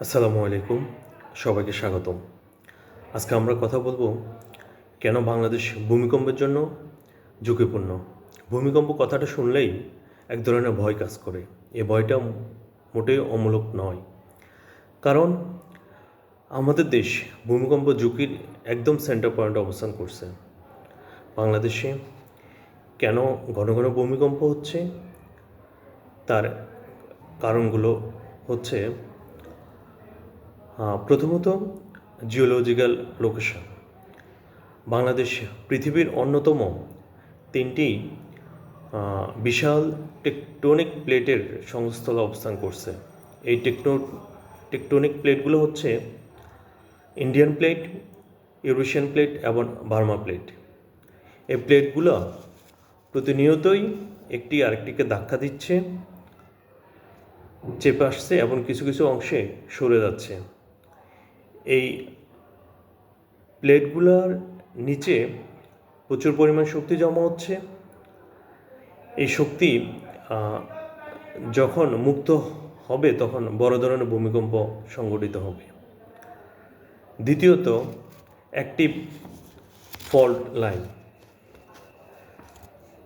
আসসালামু আলাইকুম, সবাইকে স্বাগতম। আজকে আমরা কথা বলব, কেন বাংলাদেশ ভূমিকম্পের জন্য ঝুঁকিপূর্ণ? ভূমিকম্প কথাটা শুনলেই এক ধরনের ভয় কাজ করে। এ ভয়টা মোটেই অমূলক নয়। কারণ আমাদের দেশ ভূমিকম্প ঝুঁকির একদম সেন্টার পয়েন্টে অবস্থান করছে। বাংলাদেশে কেন ঘন ঘন ভূমিকম্প হচ্ছে? তার কারণগুলো হচ্ছে প্রথমত জিওলজিক্যাল লোকেশন। বাংলাদেশ পৃথিবীর অন্যতম তিনটি বিশাল টেকটোনিক প্লেটের সংস্থলে অবস্থান করছে। এই টেকনো, টেকটোনিক প্লেটগুলো হচ্ছে ইন্ডিয়ান প্লেট, ইউরেশিয়ান প্লেট এবং বার্মা প্লেট। এই প্লেটগুলো প্রতিনিয়তই একটি আরেকটিকে ধাক্কা দিচ্ছে, চেপে আসছে এবং কিছু কিছু অংশে সরে যাচ্ছে। এই প্লেটগুলোর নিচে প্রচুর পরিমাণ শক্তি জমা হচ্ছে। এই শক্তি যখন মুক্ত হবে, তখন বড় ধরনের ভূমিকম্প সংঘটিত হবে। দ্বিতীয়ত active fault line.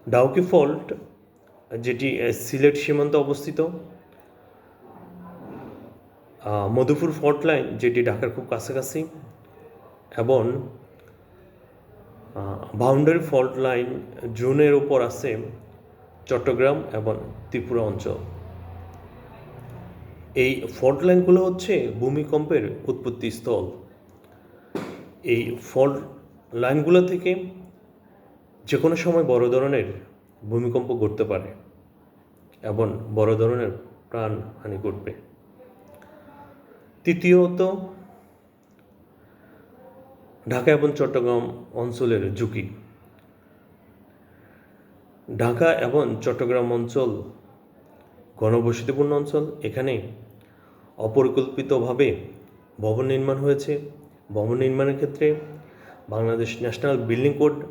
Dauki fault, যেটি সিলেট সীমান্তে অবস্থিত মধুপুর ফল্ট লাইন, যেটি ঢাকার খুব কাছাকাছি, এবং বাউন্ডারি ফল্ট লাইন জোনের উপর আছে চট্টগ্রাম এবং ত্রিপুরা অঞ্চল। এই ফল্ট লাইনগুলো হচ্ছে ভূমিকম্পের উৎপত্তি স্থল। এই ফল্ট লাইনগুলো থেকে যে কোনো সময় বড় ধরনের ভূমিকম্প ঘটতে পারে, এবং বড় ধরনের প্রাণহানি ঘটবে। তৃতীয়ত, ঢাকা এবং চট্টগ্রাম অঞ্চলের ঝুঁকি। ঢাকা এবং চট্টগ্রাম অঞ্চল ঘনবসতিপূর্ণ অঞ্চল। এখানে অপরিকল্পিতভাবে ভবন নির্মাণ হয়েছে। ভবন নির্মাণের ক্ষেত্রে বাংলাদেশ ন্যাশনাল বিল্ডিং কোড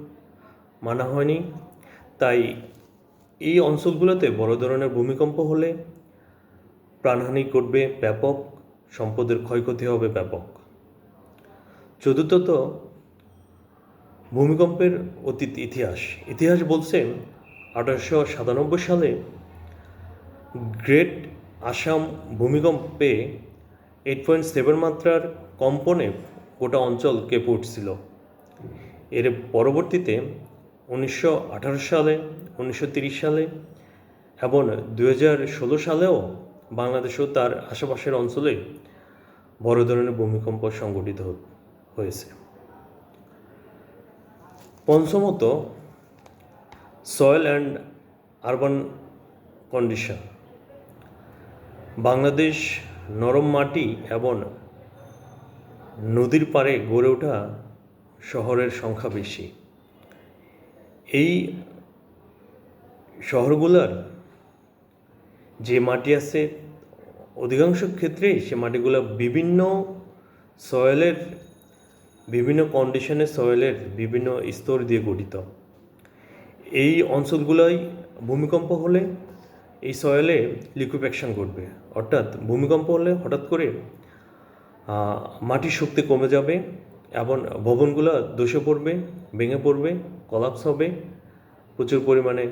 মানা হয়নি। তাই এই অঞ্চলগুলোতে বড় ধরনের ভূমিকম্প হলে প্রাণহানি ঘটবে ব্যাপক। সম্পদের ক্ষয়ক্ষতি হবে ব্যাপক। চতুর্থত, ভূমিকম্পের অতীত ইতিহাস। ইতিহাস বলছে আঠারোশো সাতানব্বই সালে গ্রেট আসাম ভূমিকম্পে এইট পয়েন্ট সেভেন মাত্রার কম্পনে গোটা অঞ্চল কেঁপে উঠছিল। এর পরবর্তীতে উনিশশো আঠারো সালে, উনিশশো সালে এবং দু হাজার ষোলো সালেও বাংলাদেশও তার আশেপাশের অঞ্চলে বড় ধরনের ভূমিকম্প সংঘটিত হয়েছে। পঞ্চমত soil and urban condition Bangladesh নরম মাটি এবং নদীর পাড়ে গড়ে ওঠা শহরের সংখ্যা বেশি। এই শহরগুলোর যে মাটি আছে অধিকাংশ ক্ষেত্রেই সে মাটিগুলো বিভিন্ন সয়েলের বিভিন্ন কন্ডিশনের সয়েলের বিভিন্ন স্তর দিয়ে গঠিত। এই অঞ্চলগুলোয় ভূমিকম্প হলে এই সয়েলে লিকুইফেকশন ঘটবে। অর্থাৎ ভূমিকম্প হলে হঠাৎ করে মাটির শক্তি কমে যাবে এবং ভবনগুলো ধসে পড়বে, ভেঙে পড়বে কলাপস হবে, প্রচুর পরিমাণে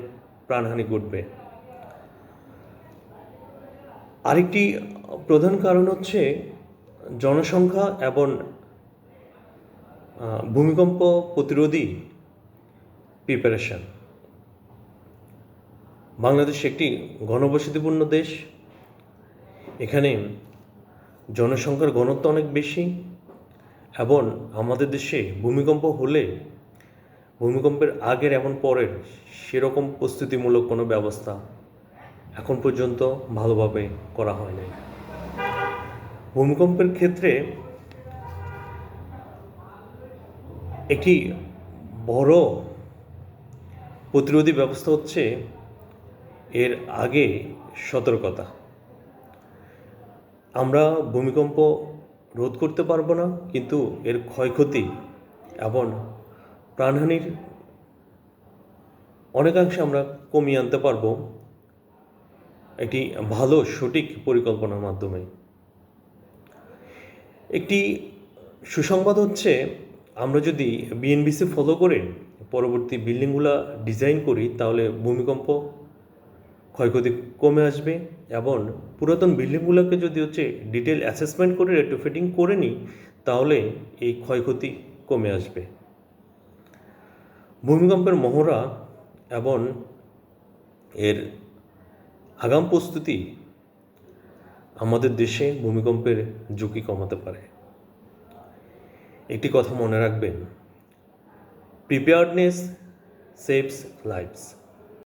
প্রাণহানি ঘটবে। আরেকটি প্রধান কারণ হচ্ছে জনসংখ্যা এবং ভূমিকম্প প্রতিরোধী প্রিপারেশন বাংলাদেশ একটি ঘনবসতিপূর্ণ দেশ। এখানে জনসংখ্যার ঘনত্ব অনেক বেশি এবং আমাদের দেশে ভূমিকম্প হলে ভূমিকম্পের আগের এবং পরের সেরকম প্রস্তুতিমূলক কোনো ব্যবস্থা এখন পর্যন্ত ভালোভাবে করা হয় নাই। ভূমিকম্পের ক্ষেত্রে একটি বড় প্রতিরোধী ব্যবস্থা হচ্ছে এর আগে সতর্কতা। আমরা ভূমিকম্প রোধ করতে পারব না, কিন্তু এর ক্ষয়ক্ষতি এবং প্রাণহানির অনেকাংশে আমরা কমিয়ে আনতে পারব। একটি ভালো, সঠিক পরিকল্পনার মাধ্যমে। একটি সুসংবাদ হচ্ছে, আমরা যদি বিএনবিসি ফলো করে পরবর্তী বিল্ডিংগুলো ডিজাইন করি, তাহলে ভূমিকম্প ক্ষয়ক্ষতি কমে আসবে এবং পুরাতন বিল্ডিংগুলোকে যদি হচ্ছে ডিটেল অ্যাসেসমেন্ট করে রেট্রোফিটিং করে নিই, তাহলে এই ক্ষয়ক্ষতি কমে আসবে। ভূমিকম্পের মহড়া এবং এর আগাম প্রস্তুতি আমাদের দেশে ভূমিকম্পের ঝুঁকি কমাতে পারে। একটি কথা মনে রাখবেন প্রিপেয়ার্ডনেস সেভস লাইফস